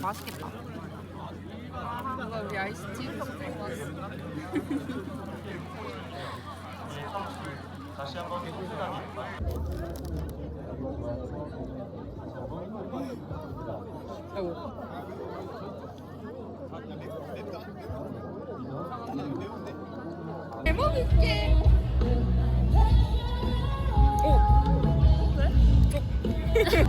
맛있겠다. 뭔가 우리 왔어. 다시 한번. 잘 먹을게. 오. 그래?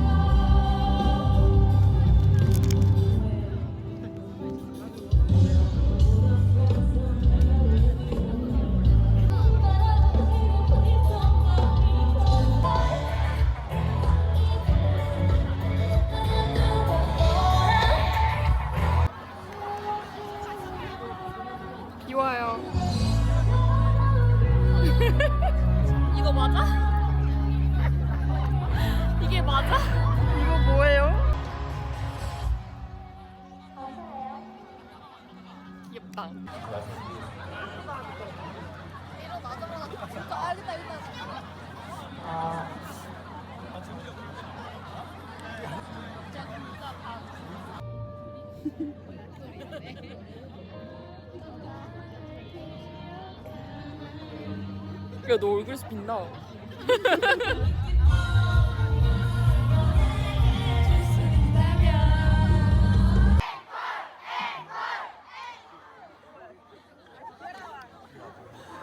야, 너 얼굴에서 빛나.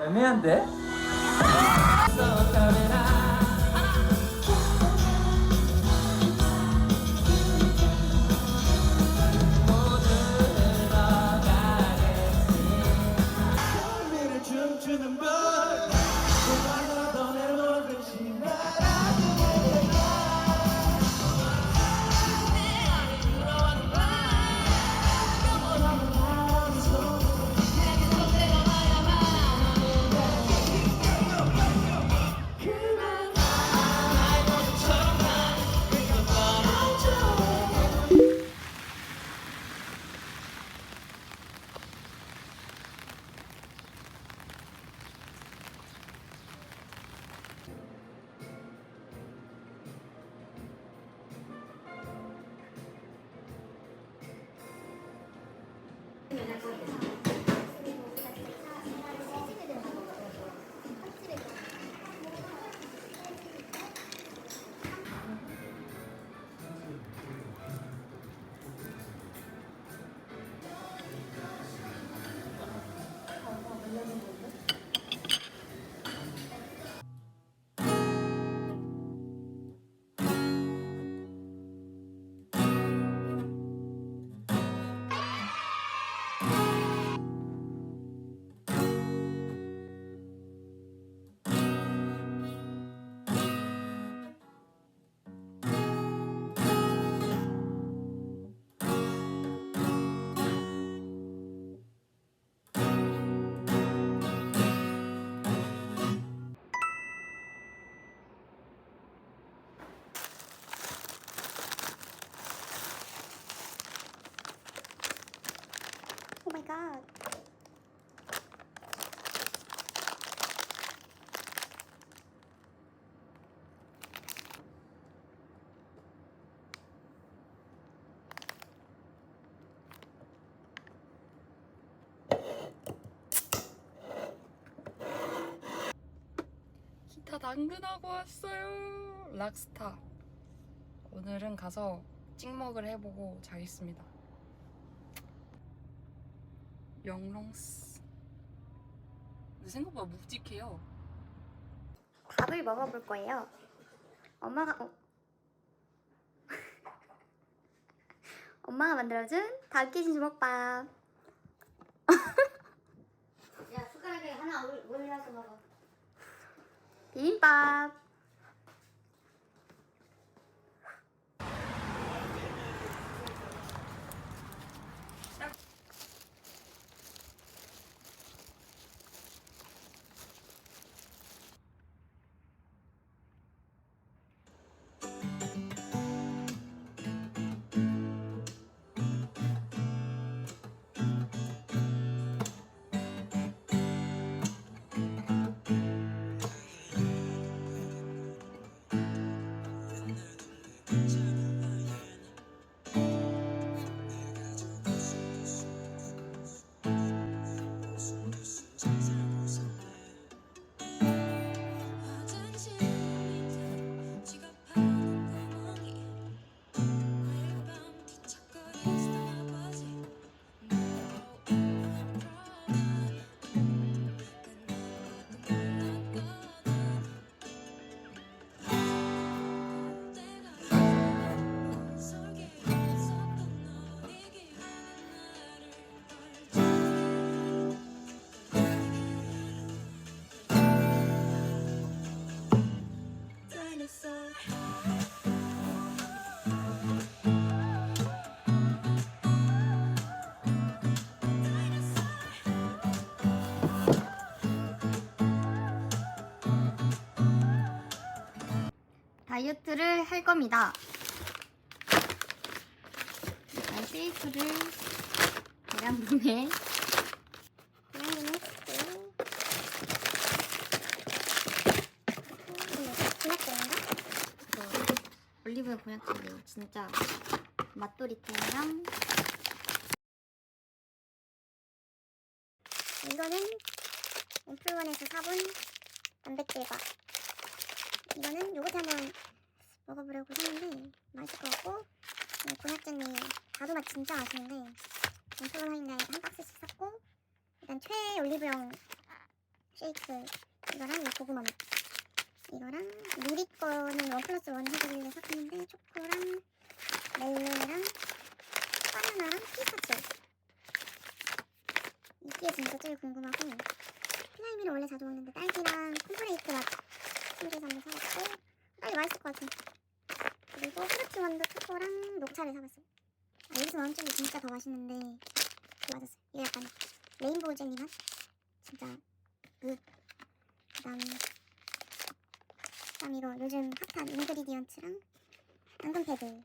애매한데? 갓. 기타 당근하고 왔어요. 락스타. 오늘은 가서 찍먹을 해보고 자겠습니다. 영롱스. 근데 생각보다 묵직해요. 밥을 먹어볼 거예요. 엄마가 어. 엄마가 만들어준 닭기신 주먹밥. 야 숟가락에 하나 올- 올려서 먹어. 비빔밥. 다이어트를 할 겁니다. 일단 쉐이크를 계란분에? 올리브유 곤약젤이 진짜 맛돌이템이랑 이거는 옴플원에서 사본 단백질과 이거는 요거트 한번 먹어보려고 샀는데 맛있을 것 같고 이 곤약젤이 다도 맛 진짜 맛있는데 옴플원 할인가에 한 박스씩 샀고 일단 최 올리브영 쉐이크. 이거랑 이 고구마 맛 이거랑 누리 거는 원 플러스 원 해주길래 샀는데 초코랑 멜론이랑 바나나랑 피스타치오 이게 진짜 제일 궁금하고 플라이미를 원래 자주 먹는데 딸기랑 콤프레이크 맛. 신기해서 한번 사봤고 딸기 맛있을 것 같아 그리고 프루티 원더 초코랑 녹차를 사봤어요. 아, 여기서 나온 쪽이 진짜 더 맛있는데 맞았어요. 이거 약간 레인보우 젤리 맛? 진짜 굿 그 다음 그다음 이거 요즘 핫한 인그리디언츠랑 당근 패드.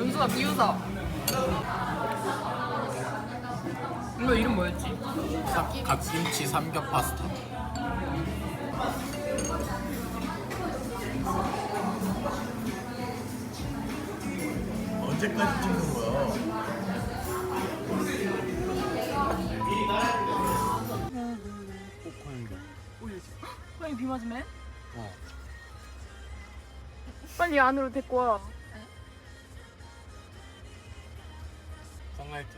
은수가 비웃어. 이거 이름 뭐였지? 삼- 갓김치 삼겹 파스타. 언제까지 찍는 거야? 빨리 비 맞으면? 어. 빨리 안으로 데리고 와. 쌍라이트.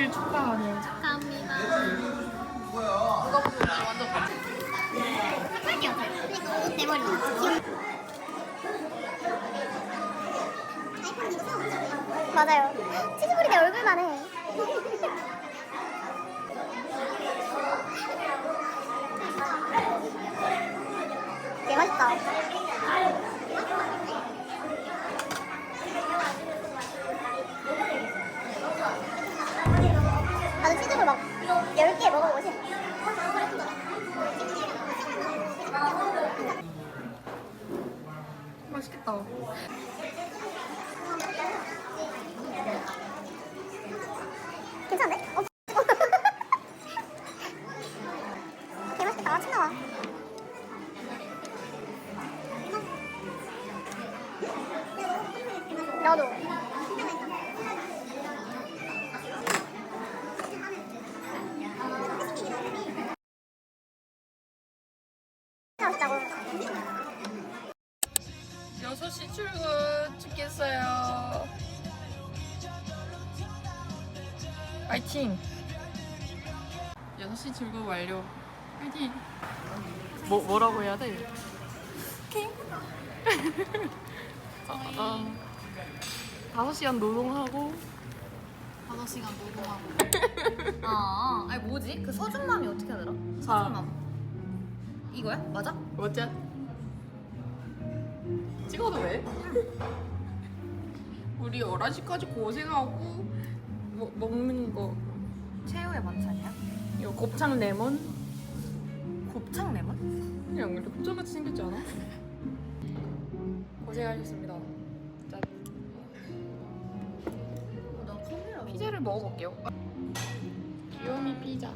퇴근을 축하하는. 감사합니다. 누가 보면 완전 옷 대머리 이거. 맞아요. 치즈볼이 내 얼굴만 해. 개 맛있다. 6시 출근 죽겠어요. 파이팅! 6시 출근 완료. 파이팅! 뭐, 뭐라고 해야 돼? 킹? 아, 아. 5시간 노동하고 5시간 노동하고. 아, 아니 뭐지? 그 서준맘이 어떻게 하더라? 서준맘. 이거야? 맞아? 뭐지? 찍어도 돼? 우리 11시까지 고생하고 뭐, 먹는 거 최후의 만찬이야? 이거 곱창 레몬 곱창 레몬? 그냥 이렇게 곱창같이 생겼지 않아? 고생하셨습니다 짠 어, 나 카메라 피자를 먹어볼게요 귀요미 피자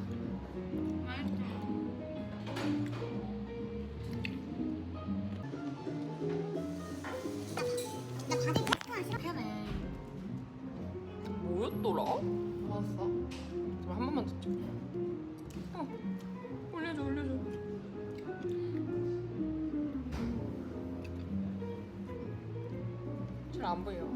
맛있더라. 맛있어? 한 번만 듣자. 어, 올려줘, 올려줘. 잘 안 보여.